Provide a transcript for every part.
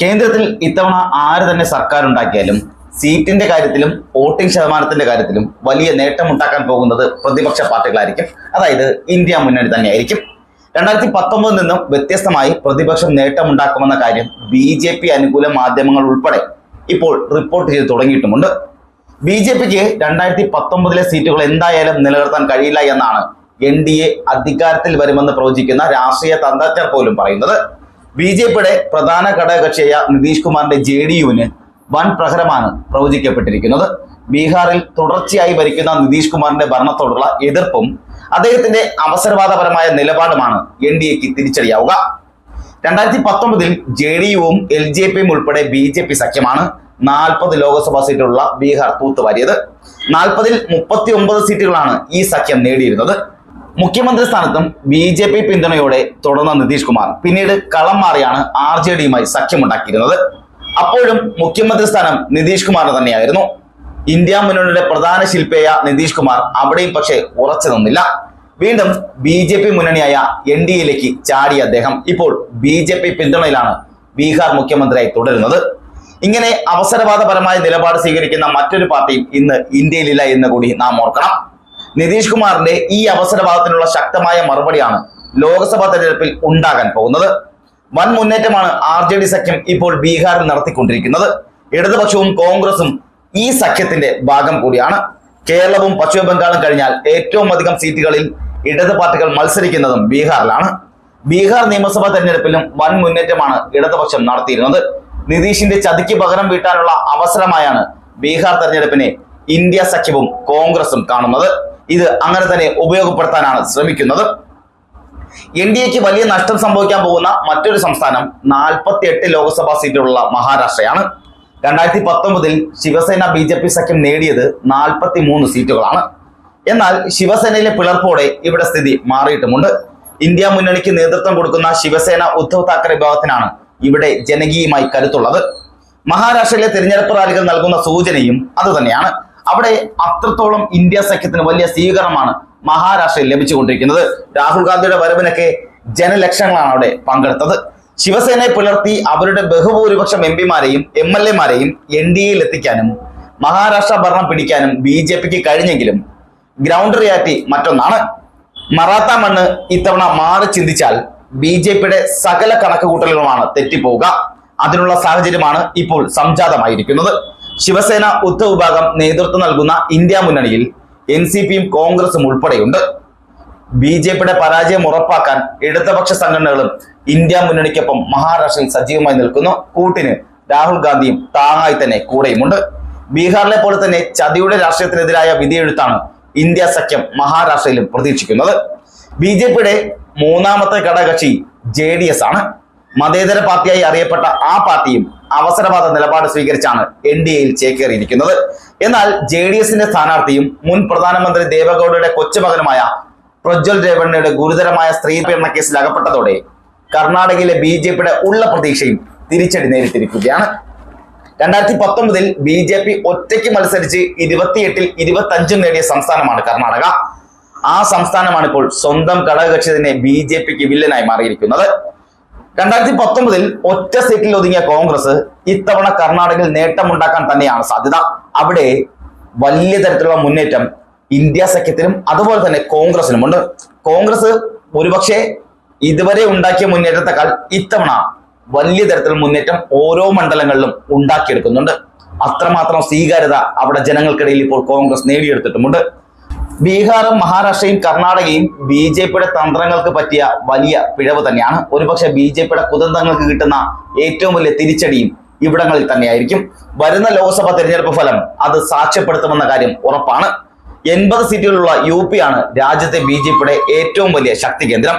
കേന്ദ്രത്തിൽ ഇത്തവണ ആര് തന്നെ സർക്കാർ ഉണ്ടാക്കിയാലും സീറ്റിന്റെ കാര്യത്തിലും വോട്ടിംഗ് ശതമാനത്തിന്റെ കാര്യത്തിലും വലിയ നേട്ടമുണ്ടാക്കാൻ പോകുന്നത് പ്രതിപക്ഷ പാർട്ടികളായിരിക്കും. അതായത് ഇന്ത്യ മുന്നണി തന്നെയായിരിക്കും. രണ്ടായിരത്തി പത്തൊമ്പതിൽ നിന്നും വ്യത്യസ്തമായി പ്രതിപക്ഷം നേട്ടമുണ്ടാക്കുമെന്ന കാര്യം ബി ജെ പി അനുകൂല മാധ്യമങ്ങൾ ഉൾപ്പെടെ ഇപ്പോൾ റിപ്പോർട്ട് ചെയ്ത് തുടങ്ങിയിട്ടുമുണ്ട്. ബി ജെ പിക്ക് രണ്ടായിരത്തി പത്തൊമ്പതിലെ സീറ്റുകൾ എന്തായാലും നിലനിർത്താൻ കഴിയില്ല എന്നാണ് എൻ ഡി എ അധികാരത്തിൽ വരുമെന്ന് പ്രവചിക്കുന്ന രാഷ്ട്രീയ തന്ത്രജ്ഞർ പോലും പറയുന്നത്. ബി ജെ പിയുടെ പ്രധാന ഘടകകക്ഷിയായ നിതീഷ് കുമാറിന്റെ ജെ ഡി യുവിന് വൻ പ്രഹരമാണ് പ്രവചിക്കപ്പെട്ടിരിക്കുന്നത്. ബീഹാറിൽ തുടർച്ചയായി ഭരിക്കുന്ന നിതീഷ് കുമാറിന്റെ ഭരണത്തോടുള്ള എതിർപ്പും അദ്ദേഹത്തിന്റെ അവസരവാദപരമായ നിലപാടുമാണ് എൻ ഡി എക്ക് തിരിച്ചടിയാവുക. രണ്ടായിരത്തി പത്തൊമ്പതിൽ ജെ ഡി യുവും എൽ ജെ പിയും ഉൾപ്പെടെ ബി ജെ പി സഖ്യമാണ് നാൽപ്പത് ലോക്സഭാ സീറ്റുള്ള ബീഹാർ തൂത്തുവാരിയത്. നാൽപ്പതിൽ മുപ്പത്തി ഒമ്പത് സീറ്റുകളാണ് ഈ സഖ്യം നേടിയിരുന്നത്. മുഖ്യമന്ത്രി സ്ഥാനത്തും ബി ജെ പി പിന്തുണയോടെ തുടർന്ന നിതീഷ് കുമാർ. പിന്നീട് കളം മാറിയാണ് ആർ ജെ ഡിയുമായി സഖ്യമുണ്ടാക്കിയിരുന്നത്. അപ്പോഴും മുഖ്യമന്ത്രി സ്ഥാനം നിതീഷ് കുമാറിന് തന്നെയായിരുന്നു. ഇന്ത്യ മുന്നണിയുടെ പ്രധാന ശില്പിയായ നിതീഷ് കുമാർ അവിടെയും പക്ഷേ ഉറച്ചു നിന്നില്ല. വീണ്ടും ബി ജെ പി മുന്നണിയായ എൻ ഡി എയിലേക്ക് ചാടിയ അദ്ദേഹം. ഇപ്പോൾ ബി ജെ പി പിന്തുണയിലാണ് ബീഹാർ മുഖ്യമന്ത്രിയായി തുടരുന്നത്. ഇങ്ങനെ അവസരവാദപരമായ നിലപാട് സ്വീകരിക്കുന്ന മറ്റൊരു പാർട്ടിയും ഇന്ന് ഇന്ത്യയിലില്ല എന്ന് കൂടി നാം ഓർക്കണം. നിതീഷ് കുമാറിന്റെ ഈ അവസരവാദത്തിനുള്ള ശക്തമായ മറുപടിയാണ് ലോക്സഭാ തെരഞ്ഞെടുപ്പിൽ ഉണ്ടാകാൻ പോകുന്നത്. വൻ മുന്നേറ്റമാണ് ആർ ജെ ഡി സഖ്യം ഇപ്പോൾ ബീഹാറിൽ നടത്തിക്കൊണ്ടിരിക്കുന്നത്. ഇടതുപക്ഷവും കോൺഗ്രസും ഈ സഖ്യത്തിന്റെ ഭാഗം കൂടിയാണ്. കേരളവും പശ്ചിമ ബംഗാളും കഴിഞ്ഞാൽ ഏറ്റവും അധികം സീറ്റുകളിൽ ഇടത് പാർട്ടികൾ മത്സരിക്കുന്നതും ബീഹാറിലാണ്. ബീഹാർ നിയമസഭാ തെരഞ്ഞെടുപ്പിലും വൻ മുന്നേറ്റമാണ് ഇടതുപക്ഷം നടത്തിയിരുന്നത്. നിതീഷിന്റെ ചതിക്ക് പകരം വീട്ടാനുള്ള അവസരമായാണ് ബീഹാർ തെരഞ്ഞെടുപ്പിനെ ഇന്ത്യ സഖ്യവും കോൺഗ്രസും കാണുന്നത്. ഇത് അങ്ങനെ തന്നെ ഉപയോഗപ്പെടുത്താനാണ് ശ്രമിക്കുന്നത്. എൻ ഡി എക്ക് വലിയ നഷ്ടം സംഭവിക്കാൻ പോകുന്ന മറ്റൊരു സംസ്ഥാനം നാൽപ്പത്തി എട്ട് ലോക്സഭാ സീറ്റുള്ള മഹാരാഷ്ട്രയാണ്. രണ്ടായിരത്തി പത്തൊമ്പതിൽ ശിവസേന ബി ജെ പി സഖ്യം നേടിയത് നാൽപ്പത്തി മൂന്ന് സീറ്റുകളാണ്. എന്നാൽ ശിവസേനയിലെ പിളർപ്പോടെ ഇവിടെ സ്ഥിതി മാറിയിട്ടുമുണ്ട്. ഇന്ത്യ മുന്നണിക്ക് നേതൃത്വം കൊടുക്കുന്ന ശിവസേന ഉദ്ധവ് താക്കറെ വിഭാഗത്തിനാണ് ഇവിടെ ജനകീയമായി കരുത്തുള്ളത്. മഹാരാഷ്ട്രയിലെ തിരഞ്ഞെടുപ്പ് റാലികൾ നൽകുന്ന സൂചനയും അതുതന്നെയാണ്. അവിടെ അത്രത്തോളം ഇന്ത്യ സഖ്യത്തിന് വലിയ സ്വീകരണമാണ് മഹാരാഷ്ട്രയിൽ ലഭിച്ചുകൊണ്ടിരിക്കുന്നത്. രാഹുൽ ഗാന്ധിയുടെ വരവിനൊക്കെ ജനലക്ഷങ്ങളാണ് അവിടെ പങ്കെടുത്തത്. ശിവസേനയെ പുലർത്തി അവരുടെ ബഹുഭൂരിപക്ഷം എം പിമാരെയും എം എൽ എമാരെയും എൻ ഡി എയിൽ എത്തിക്കാനും മഹാരാഷ്ട്ര ഭരണം പിടിക്കാനും ബി ജെ പിക്ക് കഴിഞ്ഞെങ്കിലും ഗ്രൗണ്ട് റിയാലിറ്റി മറ്റൊന്നാണ്. മറാത്ത മണ്ണ് ഇത്തവണ മാറി ചിന്തിച്ചാൽ ബി ജെ പിയുടെ സകല കണക്കുകൂട്ടലുകളുമാണ് തെറ്റിപ്പോവുക. അതിനുള്ള സാഹചര്യമാണ് ഇപ്പോൾ സംജാതമായിരിക്കുന്നത്. ശിവസേന ഉദ്ധവ് വിഭാഗം നേതൃത്വം നൽകുന്ന ഇന്ത്യ മുന്നണിയിൽ എൻ സി പിയും കോൺഗ്രസും ഉൾപ്പെടെയുണ്ട്. ബി ജെ പിയുടെ പരാജയം ഉറപ്പാക്കാൻ ഇടതുപക്ഷ സംഘടനകളും ഇന്ത്യ മുന്നണിക്കൊപ്പം മഹാരാഷ്ട്രയിൽ സജീവമായി നിൽക്കുന്നു. കൂട്ടിന് രാഹുൽ ഗാന്ധിയും താങ്ങായി തന്നെ കൂടെയുമുണ്ട്. ബീഹാറിലെ പോലെ തന്നെ ചതിയുടെ രാഷ്ട്രീയത്തിനെതിരായ വിധിയെഴുത്താണ് ഇന്ത്യ സഖ്യം മഹാരാഷ്ട്രയിലും പ്രതീക്ഷിക്കുന്നത്. ബി ജെ പിയുടെ മൂന്നാമത്തെ ഘടകകക്ഷി ജെ ഡി എസ് ആണ്. മതേതര പാർട്ടിയായി അറിയപ്പെട്ട ആ പാർട്ടിയും അവസരവാദ നിലപാട് സ്വീകരിച്ചാണ് എൻ ഡി എയിൽ ചേക്കേറിയിരിക്കുന്നത്. എന്നാൽ ജെ ഡി എസിന്റെ സ്ഥാനാർത്ഥിയും മുൻ പ്രധാനമന്ത്രി ദേവഗൌഡയുടെ കൊച്ചുമകനുമായ പ്രജ്വൽ രേവണ്ണയുടെ ഗുരുതരമായ സ്ത്രീ പീഡന കേസിൽ അകപ്പെട്ടതോടെ കർണാടകയിലെ ബി ജെ പിയുടെ ഉള്ള പ്രതീക്ഷയും തിരിച്ചടി നേരിട്ടിരിക്കുകയാണ്. രണ്ടായിരത്തി പത്തൊമ്പതിൽ ബി ജെ പി ഒറ്റയ്ക്ക് മത്സരിച്ച് ഇരുപത്തിയെട്ടിൽ ഇരുപത്തി അഞ്ചും നേടിയ സംസ്ഥാനമാണ് കർണാടക. ആ സംസ്ഥാനമാണ് ഇപ്പോൾ സ്വന്തം ഘടകകക്ഷി തന്നെ ബി ജെ പിക്ക് വില്ലനായി മാറിയിരിക്കുന്നത്. രണ്ടായിരത്തി പത്തൊമ്പതിൽ ഒറ്റ സീറ്റിൽ ഒതുങ്ങിയ കോൺഗ്രസ് ഇത്തവണ കർണാടകയിൽ നേട്ടമുണ്ടാക്കാൻ തന്നെയാണ് സാധ്യത. അവിടെ വലിയ തരത്തിലുള്ള മുന്നേറ്റം ഇന്ത്യ സഖ്യത്തിനും അതുപോലെ തന്നെ കോൺഗ്രസിനുമുണ്ട് കോൺഗ്രസ് ഒരുപക്ഷെ ഇതുവരെ ഉണ്ടാക്കിയ മുന്നേറ്റത്തെക്കാൾ ഇത്തവണ വലിയ തരത്തിലുള്ള മുന്നേറ്റം ഓരോ മണ്ഡലങ്ങളിലും ഉണ്ടാക്കിയെടുക്കുന്നുണ്ട്. അത്രമാത്രം സ്വീകാര്യത അവിടെ ജനങ്ങൾക്കിടയിൽ ഇപ്പോൾ കോൺഗ്രസ് നേടിയെടുത്തിട്ടുമുണ്ട്. ബീഹാറും മഹാരാഷ്ട്രയും കർണാടകയും ബി ജെ പിയുടെ തന്ത്രങ്ങൾക്ക് പറ്റിയ വലിയ പിഴവ് തന്നെയാണ്. ഒരുപക്ഷെ ബി ജെ പിയുടെ കുതന്ത്രങ്ങൾക്ക് കിട്ടുന്ന ഏറ്റവും വലിയ തിരിച്ചടിയും ഇവിടങ്ങളിൽ തന്നെയായിരിക്കും. വരുന്ന ലോക്സഭാ തെരഞ്ഞെടുപ്പ് ഫലം അത് സാക്ഷ്യപ്പെടുത്തുമെന്ന കാര്യം ഉറപ്പാണ്. എൺപത് സീറ്റുകളുള്ള യു പി ആണ് രാജ്യത്തെ ബി ജെ പിയുടെ ഏറ്റവും വലിയ ശക്തി കേന്ദ്രം.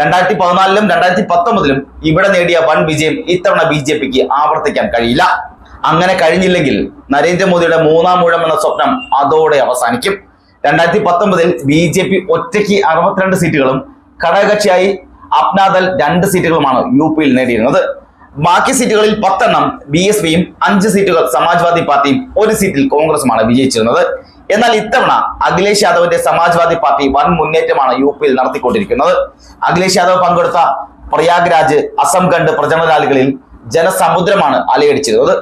രണ്ടായിരത്തി പതിനാലിലും രണ്ടായിരത്തി പത്തൊമ്പതിലും ഇവിടെ നേടിയ വൻ വിജയം ഇത്തവണ ബി ജെ പിക്ക് ആവർത്തിക്കാൻ കഴിയില്ല. അങ്ങനെ കഴിഞ്ഞില്ലെങ്കിൽ നരേന്ദ്രമോദിയുടെ മൂന്നാം ഊഴം എന്ന സ്വപ്നം അതോടെ അവസാനിക്കും. രണ്ടായിരത്തി പത്തൊമ്പതിൽ ബി ജെ പി ഒറ്റയ്ക്ക് അറുപത്തിരണ്ട് സീറ്റുകളും ഘടകകക്ഷിയായി അപ്നാദൽ രണ്ട് സീറ്റുകളുമാണ് യു പിയിൽ നേടിയിരുന്നത്. ബാക്കി സീറ്റുകളിൽ പത്തെണ്ണം ബി എസ് പിയും അഞ്ച് സീറ്റുകൾ സമാജ്വാദി പാർട്ടിയും ഒരു സീറ്റിൽ കോൺഗ്രസുമാണ് വിജയിച്ചിരുന്നത്. എന്നാൽ ഇത്തവണ അഖിലേഷ് യാദവിന്റെ സമാജ്വാദി പാർട്ടി വൻ മുന്നേറ്റമാണ് യു പിയിൽ നടത്തിക്കൊണ്ടിരിക്കുന്നത്. അഖിലേഷ് യാദവ് പങ്കെടുത്ത പ്രയാഗ്രാജ് അസംഗഡ് പ്രചരണ റാലികളിൽ ജനസമുദ്രമാണ് അലയടിച്ചിരുന്നത്.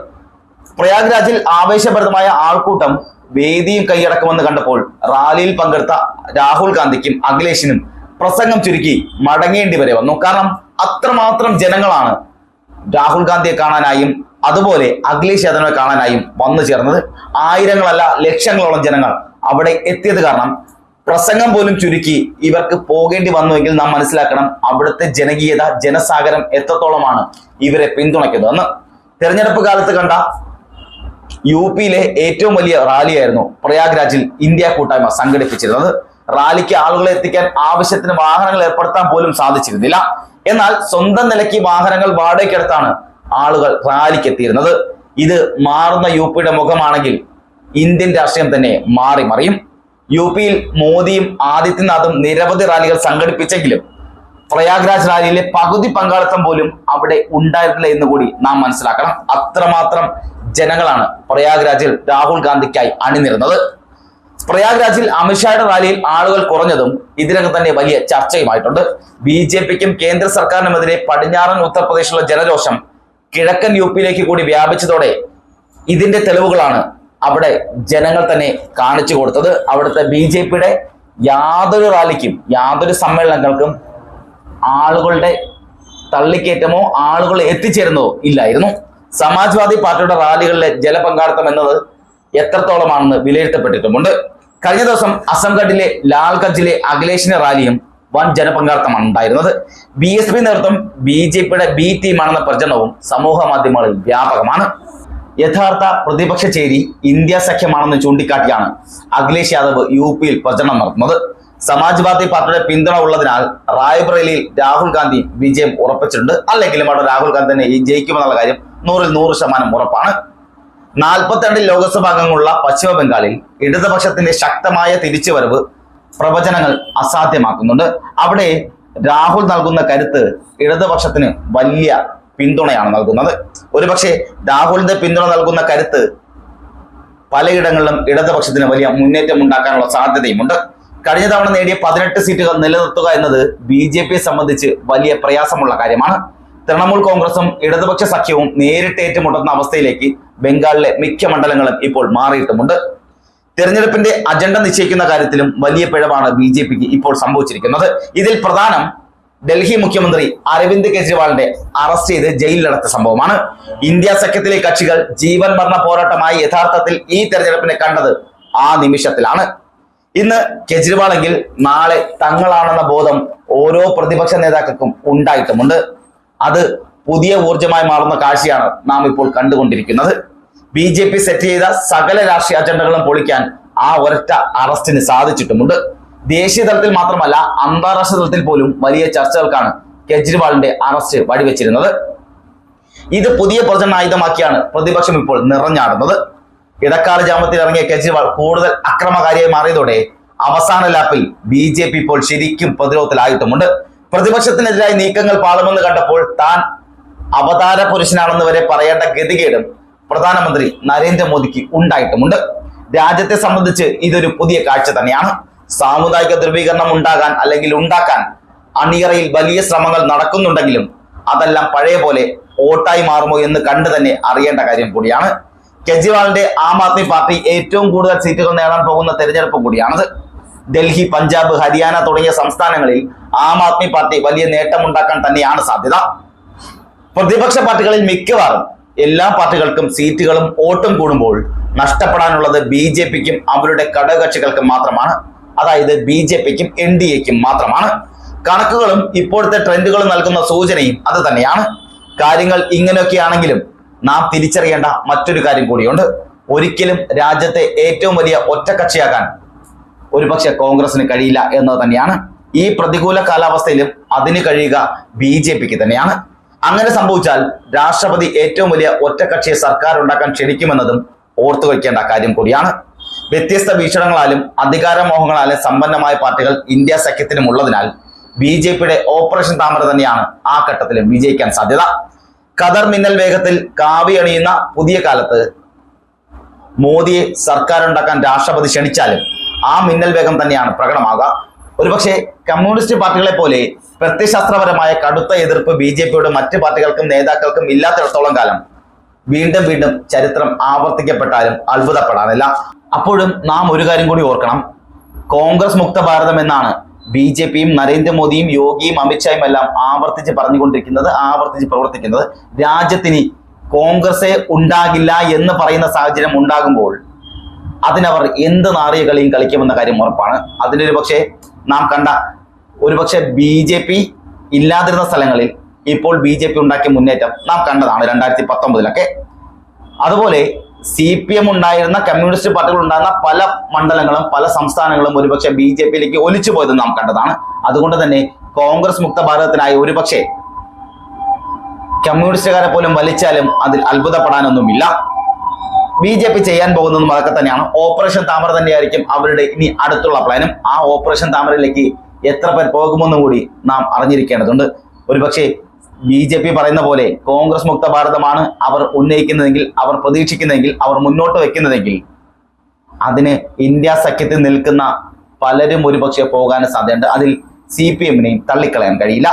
പ്രയാഗ്രാജിൽ ആവേശഭരിതമായ ആൾക്കൂട്ടം വേദിയും കൈയടക്കുമെന്ന് കണ്ടപ്പോൾ റാലിയിൽ പങ്കെടുത്ത രാഹുൽ ഗാന്ധിക്കും അഖിലേഷിനും പ്രസംഗം ചുരുക്കി മടങ്ങേണ്ടി വരെ വന്നു. കാരണം അത്രമാത്രം ജനങ്ങളാണ് രാഹുൽ ഗാന്ധിയെ കാണാനായും അതുപോലെ അഖിലേഷ് യാദവിനെ കാണാനായും വന്നു ചേർന്നത്. ആയിരങ്ങളല്ല ലക്ഷങ്ങളോളം ജനങ്ങൾ അവിടെ എത്തിയത് കാരണം പ്രസംഗം പോലും ചുരുക്കി ഇവർക്ക് പോകേണ്ടി വന്നുവെങ്കിൽ നാം മനസ്സിലാക്കണം അവിടുത്തെ ജനകീയത ജനസാഗരം എത്രത്തോളമാണ് ഇവരെ പിന്തുണയ്ക്കുന്നതെന്ന് തെരഞ്ഞെടുപ്പ് കാലത്ത് കണ്ട യു പിയിലെ ഏറ്റവും വലിയ റാലിയായിരുന്നു പ്രയാഗ്രാജിൽ ഇന്ത്യ കൂട്ടായ്മ സംഘടിപ്പിച്ചിരുന്നത്. റാലിക്ക് ആളുകളെ എത്തിക്കാൻ ആവശ്യത്തിന് വാഹനങ്ങൾ ഏർപ്പെടുത്താൻ പോലും സാധിച്ചിരുന്നില്ല. എന്നാൽ സ്വന്തം നിലയ്ക്ക് വാഹനങ്ങൾ വാടകയ്ക്കെടുത്താണ് ആളുകൾ റാലിക്ക് എത്തിയിരുന്നത്. ഇത് മാറുന്ന യു പിയുടെ മുഖമാണെങ്കിൽ ഇന്ത്യൻ രാഷ്ട്രീയം തന്നെ മാറി മറിയും. യു പിയിൽ മോദിയും ആദിത്യനാഥും നിരവധി റാലികൾ സംഘടിപ്പിച്ചെങ്കിലും പ്രയാഗ്രാജ് റാലിയിലെ പകുതി പങ്കാളിത്തം പോലും അവിടെ ഉണ്ടായിരുന്നില്ല എന്ന് കൂടി നാം മനസ്സിലാക്കണം. അത്രമാത്രം ജനങ്ങളാണ് പ്രയാഗ്രാജിൽ രാഹുൽ ഗാന്ധിക്കായി അണിനിരുന്നത്. പ്രയാഗ്രാജിൽ അമിത്ഷായുടെ റാലിയിൽ ആളുകൾ കുറഞ്ഞതും ഇതിനകം തന്നെ വലിയ ചർച്ചയുമായിട്ടുണ്ട്. ബി ജെ പിക്കും കേന്ദ്ര സർക്കാരിനുമെതിരെ പടിഞ്ഞാറൻ ഉത്തർപ്രദേശിലുള്ള ജനരോഷം കിഴക്കൻ യു പിയിലേക്ക് കൂടി വ്യാപിച്ചതോടെ ഇതിന്റെ തെളിവുകളാണ് അവിടെ ജനങ്ങൾ തന്നെ കാണിച്ചു കൊടുത്തത്. അവിടുത്തെ ബി ജെ പിയുടെ യാതൊരു റാലിക്കും യാതൊരു സമ്മേളനങ്ങൾക്കും ആളുകളുടെ തള്ളിക്കയറ്റമോ ആളുകൾ എത്തിച്ചേരുന്നതോ ഇല്ലായിരുന്നു. സമാജ്വാദി പാർട്ടിയുടെ റാലികളിലെ ജലപങ്കാളിത്തം എന്നത് എത്രത്തോളമാണെന്ന് വിലയിരുത്തപ്പെട്ടിട്ടുമുണ്ട്. കഴിഞ്ഞ ദിവസം അസംഗഡിലെ ലാൽഗഞ്ചിലെ അഖിലേഷിന്റെ റാലിയും വൻ ജനപങ്കാളിത്തമാണ് ഉണ്ടായിരുന്നത്. ബി എസ് പി നേതൃത്വം ബി ജെ പിയുടെ ബി ടീമാണെന്ന പ്രചരണവും സമൂഹ മാധ്യമങ്ങളിൽ വ്യാപകമാണ്. യഥാർത്ഥ പ്രതിപക്ഷ ചേരി ഇന്ത്യ സഖ്യമാണെന്ന് ചൂണ്ടിക്കാട്ടിയാണ് അഖിലേഷ് യാദവ് യു പിയിൽ പ്രചരണം നടത്തുന്നത്. സമാജ്വാദി പാർട്ടിയുടെ പിന്തുണ ഉള്ളതിനാൽ റായ്ബറേലിയിൽ രാഹുൽ ഗാന്ധി വിജയം ഉറപ്പിച്ചിട്ടുണ്ട്. അല്ലെങ്കിലും അവിടെ രാഹുൽ ഗാന്ധി തന്നെ ജയിക്കുമെന്നുള്ള കാര്യം നൂറിൽ നൂറ് ശതമാനം ഉറപ്പാണ്. നാൽപ്പത്തിരണ്ടിൽ ലോക്സഭാ അംഗങ്ങളുള്ള പശ്ചിമ ബംഗാളിൽ ഇടതുപക്ഷത്തിന്റെ ശക്തമായ തിരിച്ചുവരവ് പ്രവചനങ്ങൾ അസാധ്യമാക്കുന്നുണ്ട്. അവിടെ രാഹുൽ നൽകുന്ന കരുത്ത് ഇടതുപക്ഷത്തിന് വലിയ പിന്തുണയാണ് നൽകുന്നത്. ഒരുപക്ഷെ രാഹുലിന്റെ പിന്തുണ നൽകുന്ന കരുത്ത് പലയിടങ്ങളിലും ഇടതുപക്ഷത്തിന് വലിയ മുന്നേറ്റം ഉണ്ടാക്കാനുള്ള സാധ്യതയുമുണ്ട്. കഴിഞ്ഞ തവണ നേടിയ പതിനെട്ട് സീറ്റുകൾ നിലനിർത്തുക എന്നത് ബി ജെ പിയെ സംബന്ധിച്ച് വലിയ പ്രയാസമുള്ള കാര്യമാണ്. തൃണമൂൽ കോൺഗ്രസും ഇടതുപക്ഷ സഖ്യവും നേരിട്ട് ഏറ്റുമുട്ടുന്ന അവസ്ഥയിലേക്ക് ബംഗാളിലെ മിക്ക മണ്ഡലങ്ങളും ഇപ്പോൾ മാറിയിട്ടുമുണ്ട്. തിരഞ്ഞെടുപ്പിന്റെ അജണ്ട നിശ്ചയിക്കുന്ന കാര്യത്തിലും വലിയ പിഴവാണ് ബി ജെ പിക്ക് ഇപ്പോൾ സംഭവിച്ചിരിക്കുന്നത്. ഇതിൽ പ്രധാനം ഡൽഹി മുഖ്യമന്ത്രി അരവിന്ദ് കെജ്രിവാളിന്റെ അറസ്റ്റ് ചെയ്ത് ജയിലിലടച്ച സംഭവമാണ്. ഇന്ത്യ സഖ്യത്തിലെ കക്ഷികൾ ജീവൻ മരണ പോരാട്ടമായി യഥാർത്ഥത്തിൽ ഈ തെരഞ്ഞെടുപ്പിനെ കണ്ടത് ആ നിമിഷത്തിലാണ്. ഇന്ന് കെജ്രിവാളെങ്കിൽ നാളെ തങ്ങളാണെന്ന ബോധം ഓരോ പ്രതിപക്ഷ നേതാക്കൾക്കും ഉണ്ടായിട്ടുമുണ്ട്. അത് പുതിയ ഊർജമായി മാറുന്ന കാഴ്ചയാണ് നാം ഇപ്പോൾ കണ്ടുകൊണ്ടിരിക്കുന്നത്. ബി ജെ പി സെറ്റ് ചെയ്ത സകല രാഷ്ട്രീയ അജണ്ടകളും പൊളിക്കാൻ ആ ഒരൊറ്റ അറസ്റ്റിന് സാധിച്ചിട്ടുമുണ്ട്. ദേശീയ തലത്തിൽ മാത്രമല്ല അന്താരാഷ്ട്ര തലത്തിൽ പോലും വലിയ ചർച്ചകൾക്കാണ് കെജ്രിവാളിന്റെ അറസ്റ്റ് വഴിവെച്ചിരുന്നത്. ഇത് പുതിയ പ്രചരണ ആയുധമാക്കിയാണ് പ്രതിപക്ഷം ഇപ്പോൾ നിറഞ്ഞാടുന്നത്. ഇടക്കാല ജാമത്തിൽ ഇറങ്ങിയ കെജ്രിവാൾ കൂടുതൽ അക്രമകാരിയായി മാറിയതോടെ അവസാന ലാപ്പിൽ ബി ജെ പി ഇപ്പോൾ ശരിക്കും പ്രതിരോധത്തിലായിട്ടുമുണ്ട്. പ്രതിപക്ഷത്തിനെതിരായി നീക്കങ്ങൾ പാളുമെന്ന് കണ്ടപ്പോൾ താൻ അവതാര പുരുഷനാണെന്ന് വരെ പറയേണ്ട ഗതികേടും പ്രധാനമന്ത്രി നരേന്ദ്രമോദിക്ക് ഉണ്ടായിട്ടുമുണ്ട്. രാജ്യത്തെ സംബന്ധിച്ച് ഇതൊരു പുതിയ കാഴ്ച തന്നെയാണ്. സാമുദായിക ധ്രുവീകരണം ഉണ്ടാകാൻ അല്ലെങ്കിൽ ഉണ്ടാക്കാൻ അണിയറയിൽ വലിയ ശ്രമങ്ങൾ നടക്കുന്നുണ്ടെങ്കിലും അതെല്ലാം പഴയ പോലെ ഓട്ടായി മാറുമോ എന്ന് കണ്ടു തന്നെ അറിയേണ്ട കാര്യം കൂടിയാണ്. കെജ്രിവാളിന്റെ ആം ആദ്മി പാർട്ടി ഏറ്റവും കൂടുതൽ സീറ്റുകൾ നേടാൻ പോകുന്ന തെരഞ്ഞെടുപ്പ് കൂടിയാണത്. ഡൽഹി പഞ്ചാബ് ഹരിയാന തുടങ്ങിയ സംസ്ഥാനങ്ങളിൽ ആം ആദ്മി പാർട്ടി വലിയ നേട്ടമുണ്ടാക്കാൻ തന്നെയാണ് സാധ്യത. പ്രതിപക്ഷ പാർട്ടികളിൽ മിക്കവാറും എല്ലാ പാർട്ടികൾക്കും സീറ്റുകളും വോട്ടും കൂടുമ്പോൾ നഷ്ടപ്പെടാനുള്ളത് ബി ജെ പിക്കും അവരുടെ ഘടകകക്ഷികൾക്കും മാത്രമാണ്. അതായത് ബി ജെ പിക്കും എൻ ഡി എക്കും മാത്രമാണ്. കണക്കുകളും ഇപ്പോഴത്തെ ട്രെൻഡുകളും നൽകുന്ന സൂചനയും അത് തന്നെയാണ്. കാര്യങ്ങൾ ഇങ്ങനെയൊക്കെയാണെങ്കിലും നാം തിരിച്ചറിയേണ്ട മറ്റൊരു കാര്യം കൂടിയുണ്ട്. ഒരിക്കലും രാജ്യത്തെ ഏറ്റവും വലിയ ഒറ്റക്കക്ഷിയാകാൻ ഒരുപക്ഷെ കോൺഗ്രസിന് കഴിയില്ല എന്നത് തന്നെയാണ്. ഈ പ്രതികൂല കാലാവസ്ഥയിലും അതിന് കഴിയുക ബി ജെ പിക്ക് തന്നെയാണ്. അങ്ങനെ സംഭവിച്ചാൽ രാഷ്ട്രപതി ഏറ്റവും വലിയ ഒറ്റക്കക്ഷിയെ സർക്കാർ ഉണ്ടാക്കാൻ ക്ഷണിക്കുമെന്നതും ഓർത്തു വയ്ക്കേണ്ട കാര്യം കൂടിയാണ്. വ്യത്യസ്ത വീക്ഷണങ്ങളാലും അധികാരമോഹങ്ങളാലും സമ്പന്നമായ പാർട്ടികൾ ഇന്ത്യ സഖ്യത്തിനും ഉള്ളതിനാൽ ബി ജെ പിയുടെ ഓപ്പറേഷൻ താമര തന്നെയാണ് ആ ഘട്ടത്തിലും വിജയിക്കാൻ സാധ്യത. ഖദർ മിന്നൽ വേഗത്തിൽ കാവി അണിയുന്ന പുതിയ കാലത്ത് മോദിയെ സർക്കാർ ഉണ്ടാക്കാൻ രാഷ്ട്രപതി ക്ഷണിച്ചാലും ആ മിന്നൽ വേഗം തന്നെയാണ് പ്രകടമാകുക ഒരുപക്ഷെ കമ്മ്യൂണിസ്റ്റ് പാർട്ടികളെ പോലെ പ്രത്യശാസ്ത്രപരമായ കടുത്ത എതിർപ്പ് ബി ജെ പിയുടെ മറ്റ് പാർട്ടികൾക്കും നേതാക്കൾക്കും ഇല്ലാത്തിടത്തോളം കാലം വീണ്ടും വീണ്ടും ചരിത്രം ആവർത്തിക്കപ്പെട്ടാലും അത്ഭുതപ്പെടാനില്ല. അപ്പോഴും നാം ഒരു കാര്യം കൂടി ഓർക്കണം. കോൺഗ്രസ് മുക്ത ഭാരതം എന്നാണ് ബി ജെ പിയും നരേന്ദ്രമോദിയും യോഗിയും അമിത്ഷായും എല്ലാം ആവർത്തിച്ച് പറഞ്ഞുകൊണ്ടിരിക്കുന്നത് ആവർത്തിച്ച് പ്രവർത്തിക്കുന്നത് രാജ്യത്തിന് കോൺഗ്രസ് ഉണ്ടാകില്ല എന്ന് പറയുന്ന സാഹചര്യം ഉണ്ടാകുമ്പോൾ അതിനവർ എന്ത് നാറിയ കളിയും കളിക്കുമെന്ന കാര്യം ഉറപ്പാണ്. അതിനൊരു പക്ഷേ നാം കണ്ട ഒരുപക്ഷെ ബി ജെ പി ഇല്ലാതിരുന്ന സ്ഥലങ്ങളിൽ ഇപ്പോൾ ബി ജെ പി ഉണ്ടാക്കിയ മുന്നേറ്റം നാം കണ്ടതാണ് രണ്ടായിരത്തി പത്തൊമ്പതിലൊക്കെ. അതുപോലെ സി പി എം ഉണ്ടായിരുന്ന കമ്മ്യൂണിസ്റ്റ് പാർട്ടികൾ ഉണ്ടായിരുന്ന പല മണ്ഡലങ്ങളും പല സംസ്ഥാനങ്ങളും ഒരുപക്ഷെ ബി ജെ പിയിലേക്ക് ഒലിച്ചു പോയത് നാം കണ്ടതാണ്. അതുകൊണ്ട് തന്നെ കോൺഗ്രസ് മുക്ത ഭാരതത്തിനായി ഒരുപക്ഷെ കമ്മ്യൂണിസ്റ്റുകാരെ പോലും വലിച്ചാലും അതിൽ അത്ഭുതപ്പെടാനൊന്നുമില്ല. ബി ജെ പി ചെയ്യാൻ പോകുന്നതും അതൊക്കെ തന്നെയാണ്. ഓപ്പറേഷൻ താമര തന്നെയായിരിക്കും അവരുടെ ഇനി അടുത്തുള്ള പ്ലാനും ആ ഓപ്പറേഷൻ താമരയിലേക്ക് എത്ര പേർ പോകുമെന്നും കൂടി നാം അറിഞ്ഞിരിക്കേണ്ടതുണ്ട്. ഒരുപക്ഷെ ബി ജെ പി പറയുന്ന പോലെ കോൺഗ്രസ് മുക്ത ഭാരതമാണ് അവർ ഉന്നയിക്കുന്നതെങ്കിൽ അവർ പ്രതീക്ഷിക്കുന്നതെങ്കിൽ അവർ മുന്നോട്ട് വെക്കുന്നതെങ്കിൽ അതിന് ഇന്ത്യ സഖ്യത്തിൽ നിൽക്കുന്ന പലരും ഒരുപക്ഷെ പോകാൻ സാധ്യതയുണ്ട്. അതിൽ സി പി എമ്മിനെയും തള്ളിക്കളയാൻ കഴിയില്ല.